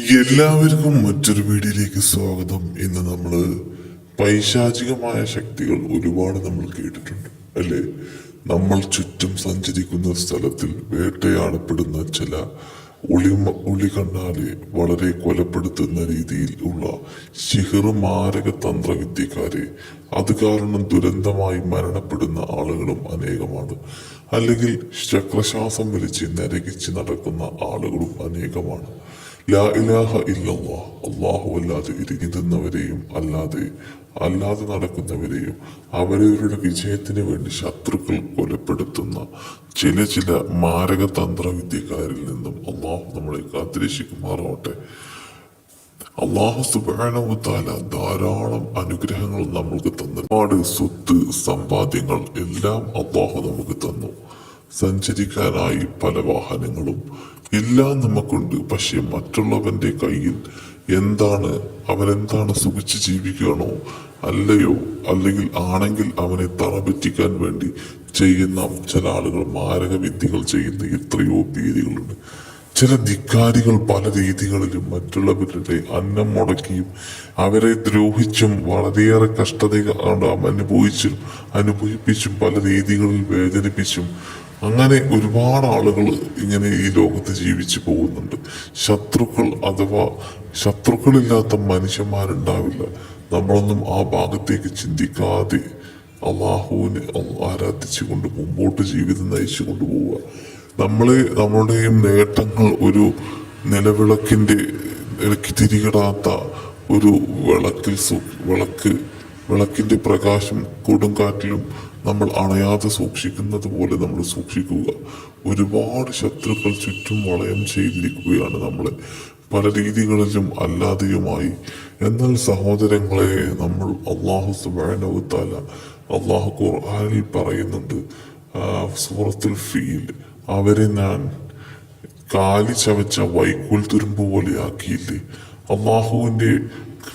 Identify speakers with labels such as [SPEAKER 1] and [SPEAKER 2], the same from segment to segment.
[SPEAKER 1] എല്ലാവർക്കും മറ്റൊരു വീഡിയോയിലേക്ക് സ്വാഗതം. ഇന്ന് നമ്മൾ പൈശാചികമായ ശക്തികൾ ഒരുപാട് നമ്മൾ കേട്ടിട്ടുണ്ട് അല്ലേ? നമ്മൾ ചുറ്റും സഞ്ചരിക്കുന്ന സ്ഥലത്തിൽ വേട്ടയാടപ്പെടുന്ന ചില ഒളിമ ഒളി കണ്ണാലെ വളരെ കൊലപ്പെടുത്തുന്ന രീതിയിൽ ഉള്ള ശിഹറുമാരക മാരക തന്ത്രവിദ്യക്കാരെ. അത് കാരണം ദുരന്തമായി മരണപ്പെടുന്ന ആളുകളും അനേകമാണ്. അല്ലെങ്കിൽ ചക്രശ്വാസം വലിച്ച് നരകിച്ച് നടക്കുന്ന ആളുകളും അനേകമാണ്. ലാ ഇലാഹ ഇല്ലല്ലാ. അള്ളാഹു അല്ലാതെ ഇരിക്കുന്നവരെയും അല്ലാതെ അല്ലാതെ നടക്കുന്നവരെയും അവരവരുടെ വിജയത്തിന് വേണ്ടി ശത്രുക്കൾ കൊലപ്പെടുത്തുന്ന ചില ചില മാരക തന്ത്രവിദ്യക്കാരിൽ നിന്നും അള്ളാഹു നമ്മളെ കാത്തിരക്ഷിക്കുമാറാവട്ടെ. അള്ളാഹു സുബാനവുത്താല ധാരാളം അനുഗ്രഹങ്ങൾ നമ്മൾക്ക് തന്നു ഒരുപാട് സ്വത്ത് സമ്പാദ്യങ്ങൾ എല്ലാം അള്ളാഹു നമുക്ക് തന്നു. സഞ്ചരിക്കാനായി പല വാഹനങ്ങളും എല്ലാം നമുക്കുണ്ട് പക്ഷെ മറ്റുള്ളവന്റെ കയ്യിൽ എന്താണ്? അവനെന്താണ് സുഖിച്ച് ജീവിക്കുകയാണോ? അല്ലയോ? അല്ലെങ്കിൽ ആണെങ്കിൽ അവനെ തറപറ്റിക്കാൻ വേണ്ടി ചെയ്യുന്ന ചില ആളുകൾ മാരക വിദ്യകൾ ചെയ്യുന്ന എത്രയോ രീതികളുണ്ട് ചില ധിക്കാരികൾ പല രീതികളിലും മറ്റുള്ളവരുടെ അന്നം മുടക്കിയും അവരെ ദ്രോഹിച്ചും വളരെയേറെ കഷ്ടതകൾ അനുഭവിച്ചും അനുഭവിപ്പിച്ചും പല രീതികളിൽ വേദനിപ്പിച്ചും അങ്ങനെ ഒരുപാട് ആളുകൾ ഇങ്ങനെ ഈ ലോകത്ത് ജീവിച്ചു പോകുന്നുണ്ട്. ശത്രുക്കൾ അഥവാ ശത്രുക്കളില്ലാത്ത മനുഷ്യന്മാരുണ്ടാവില്ല. നമ്മളൊന്നും ആ ഭാഗത്തേക്ക് ചിന്തിക്കാതെ അള്ളാഹുവിനെ ആരാധിച്ചുകൊണ്ട് മുമ്പോട്ട് ജീവിതം നയിച്ചു കൊണ്ടുപോവുക നമ്മളെ നമ്മളുടെയും നേട്ടങ്ങൾ ഒരു നിലവിളക്കിന്റെ തിരികടാത്ത ഒരു വിളക്കിൽ വിളക്ക് വിളക്കിന്റെ പ്രകാശം കൊടുങ്കാറ്റിലും നമ്മൾ അണയാതെ സൂക്ഷിക്കുന്നത് പോലെ നമ്മൾ സൂക്ഷിക്കുക. ഒരുപാട് ശത്രുക്കൾ ചുറ്റും വളയം ചെയ്തിരിക്കുകയാണ് നമ്മളെ. പല രീതികളിലും അല്ലാതെയുമായി. എന്നാൽ സഹോദരങ്ങളെ നമ്മൾ അള്ളാഹു സുബാനവുത്താല അള്ളാഹു ഖുർആാനിൽ പറയുന്നുണ്ട്. സൂറത്തുൽ ഫീൽ. അവരെ ഞാൻ കാലി ചവച്ച വൈക്കോൽ തുരുമ്പ് പോലെയാക്കിയില്ലേ അള്ളാഹുവിന്റെ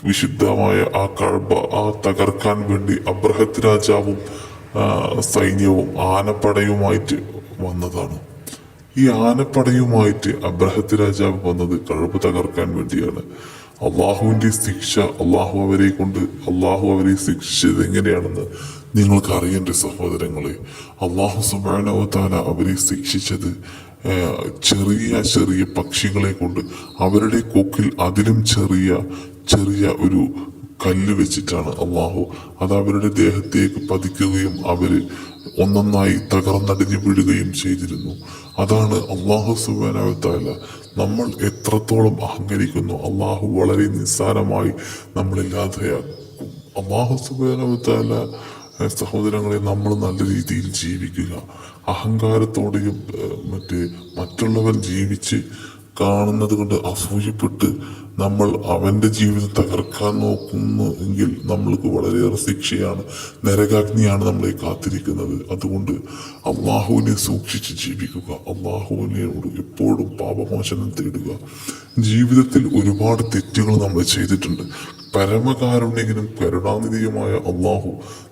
[SPEAKER 1] വിശുദ്ധമായ ആ കഴബ ആ തകർക്കാൻ വേണ്ടി അബ്രഹത്ത് രാജാവും സൈന്യവും ആനപ്പടയുമായിട്ട് വന്നതാണ്. ഈ ആനപ്പടയുമായിട്ട് അബ്രഹത്ത് രാജാവ് വന്നത് കഴബ് തകർക്കാൻ വേണ്ടിയാണ്. അള്ളാഹുവിന്റെ ശിക്ഷ അള്ളാഹു അവരെ കൊണ്ട് അള്ളാഹു അവരെ ശിക്ഷിച്ചത് എങ്ങനെയാണെന്ന് നിങ്ങൾക്ക് അറിയേണ്ട സഹോദരങ്ങളെ അള്ളാഹു സുബാനവത്താല അവരെ ശിക്ഷിച്ചത് ചെറിയ ചെറിയ പക്ഷികളെ കൊണ്ട് അവരുടെ കൊക്കിൽ അതിലും ചെറിയ ചെറിയ ഒരു കല്ല് വെച്ചിട്ടാണ് അള്ളാഹു അത് അവരുടെ ദേഹത്തേക്ക് പതിക്കുകയും അവർ ഒന്നൊന്നായി തകർന്നടിഞ്ഞു വീഴുകയും ചെയ്തിരുന്നു. അതാണ് അള്ളാഹു സുബാനാവത്താല നമ്മൾ എത്രത്തോളം അഹങ്കരിക്കുന്നു. അള്ളാഹു വളരെ നിസ്സാരമായി നമ്മളില്ലാതെയാക്കും അള്ളാഹു സുബാനാവത്താല സഹോദരങ്ങളെ നമ്മൾ നല്ല രീതിയിൽ ജീവിക്കുക. അഹങ്കാരത്തോടെയും മറ്റേ മറ്റുള്ളവൻ ജീവിച്ച് കാണുന്നത് കൊണ്ട് അസൂയപ്പെട്ട് നമ്മൾ അവന്റെ ജീവിതം തകർക്കാൻ നോക്കുന്നു എങ്കിൽ നമ്മൾക്ക് വളരെയേറെ ശിക്ഷയാണ് നരകാഗ്നിയാണ് നമ്മളെ കാത്തിരിക്കുന്നത്. അതുകൊണ്ട് അള്ളാഹുവിനെ സൂക്ഷിച്ച് ജീവിക്കുക അള്ളാഹുവിനോട് എപ്പോഴും പാപമോചനം തേടുക. ജീവിതത്തിൽ ഒരുപാട് തെറ്റുകൾ നമ്മൾ ചെയ്തിട്ടുണ്ട്. പരമകാരുണ്യകനും കരുണാനിധിയുമായ അള്ളാഹു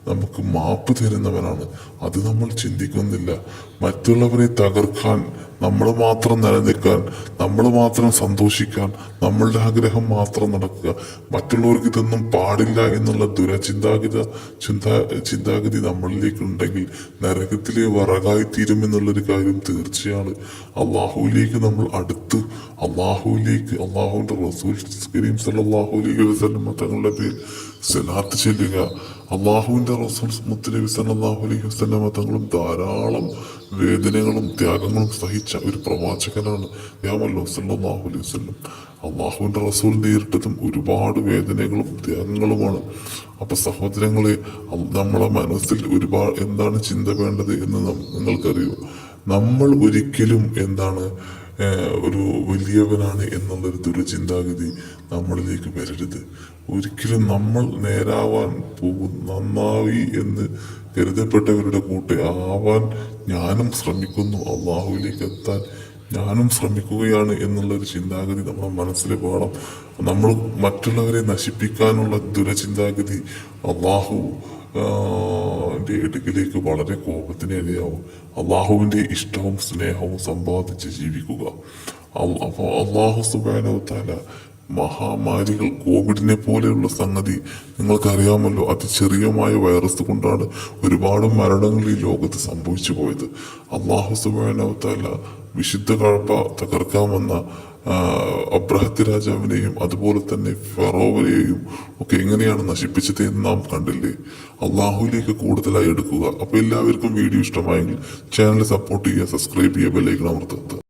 [SPEAKER 1] നമുക്ക് മാപ്പ് തരുന്നവനാണ്. അത് നമ്മൾ ചിന്തിക്കുന്നില്ല. മറ്റുള്ളവരെ തകർക്കാൻ നമ്മൾ മാത്രം നിലനിൽക്കാൻ നമ്മൾ മാത്രം സന്തോഷിക്കാൻ നമ്മളുടെ ആഗ്രഹം മാത്രം നടക്കുക. മറ്റുള്ളവർക്ക് ഇതൊന്നും പാടില്ല എന്നുള്ള ദുരചിന്താഗത ചിന്താ ചിന്താഗതി നമ്മളിലേക്ക് ഉണ്ടെങ്കിൽ നരകത്തിലെ വറകായി തീരുമെന്നുള്ളൊരു കാര്യം തീർച്ചയാണ്. അള്ളാഹുവിലേക്ക് നമ്മൾ അടുത്ത് അള്ളാഹുവിലേക്ക് അള്ളാഹുവിന്റെ റസൂൽ കരീം സല്ലല്ലാഹു അലൈഹി വസല്ലം തങ്ങളുടെ പേരിൽ സലാത്ത് ചെല്ലുക. അള്ളാഹുവിന്റെ റസൂൽ മുത്തനബി സല്ലല്ലാഹു അലൈഹി വസല്ലം തങ്ങളും ധാരാളം വേദനകളും ത്യാഗങ്ങളും സഹിച്ച ഒരു പ്രവാചകനാണ് ഞാമല്ലോ സല്ലാഹു അലൈഹി വസ്ലം അള്ളാഹുവിന്റെ റസൂൽ നേരിട്ടതും ഒരുപാട് വേദനകളും ത്യാഗങ്ങളുമാണ്. അപ്പൊ സഹോദരങ്ങളെ നമ്മളെ മനസ്സിൽ ഒരുപാട് എന്താണ് ചിന്ത വേണ്ടത് എന്ന് നിങ്ങൾക്കറിയോ? നമ്മൾ ഒരിക്കലും എന്താണ് ഒരു വലിയവനാണ് എന്നുള്ളൊരു ദുരചിന്താഗതി നമ്മളിലേക്ക് വരരുത്. ഒരിക്കലും നമ്മൾ നേരാവാൻ പോകും നന്നായി എന്ന് കരുതപ്പെട്ടവരുടെ കൂട്ട് ആവാൻ ഞാനും ശ്രമിക്കുന്നു. അള്ളാഹുവിലേക്ക് എത്താൻ ഞാനും ശ്രമിക്കുകയാണ് എന്നുള്ളൊരു ചിന്താഗതി നമ്മുടെ മനസ്സിൽ വേണം. നമ്മൾ മറ്റുള്ളവരെ നശിപ്പിക്കാനുള്ള ദുരചിന്താഗതി അള്ളാഹു ന്റെ അടുക്കിലേക്ക് വളരെ കോപത്തിന് ഇരയാവും അള്ളാഹുവിന്റെ ഇഷ്ടവും സ്നേഹവും സമ്പാദിച്ച് ജീവിക്കുക. അപ്പോൾ അള്ളാഹു സുബാനവത്താല മഹാമാരികൾ കോവിഡിനെ പോലെയുള്ള സംഗതി നിങ്ങൾക്കറിയാമല്ലോ. അതിചെറിയമായ വൈറസ് കൊണ്ടാണ് ഒരുപാട് മരണങ്ങൾ ഈ ലോകത്ത് സംഭവിച്ചു പോയത്. അള്ളാഹു സുബാനവത്താല വിശുദ്ധ കഴപ്പ തകർക്കാമെന്ന അബ്രഹത്ത് രാജാവിനെയും അതുപോലെ തന്നെ ഫെറോവരെയും ഒക്കെ എങ്ങനെയാണ് നശിപ്പിച്ചത് എന്ന് നാം കണ്ടില്ലേ? അള്ളാഹുലേക്ക് കൂടുതലായി എടുക്കുക. അപ്പൊ എല്ലാവർക്കും വീഡിയോ ഇഷ്ടമായെങ്കിൽ ചാനൽ സപ്പോർട്ട് ചെയ്യുക സബ്സ്ക്രൈബ് ചെയ്യുക ബെല്ലൈക്കൺ അമർത്തുക.